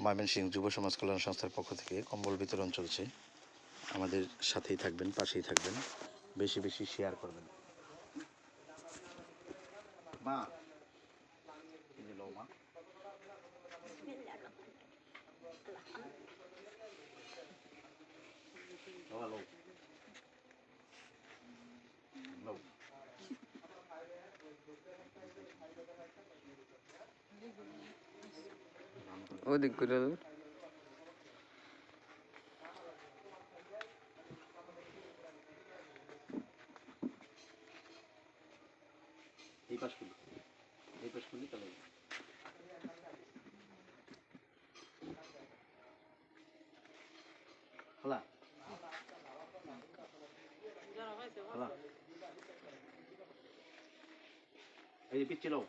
ময়মনসিংহ যুব সমাজ কল্যাণ সংস্থার পক্ষ থেকে কম্বল বিতরণ চলছে। আমাদের সাথেই থাকবেন, পাশেই থাকবেন। বেশি বেশি শেয়ার করবেন। মা ওদিক করে দাও। এই পাশ খুলি এই পাশ খুলি তাহলে খোলা। খোলা। এই পিচ্ছি লোক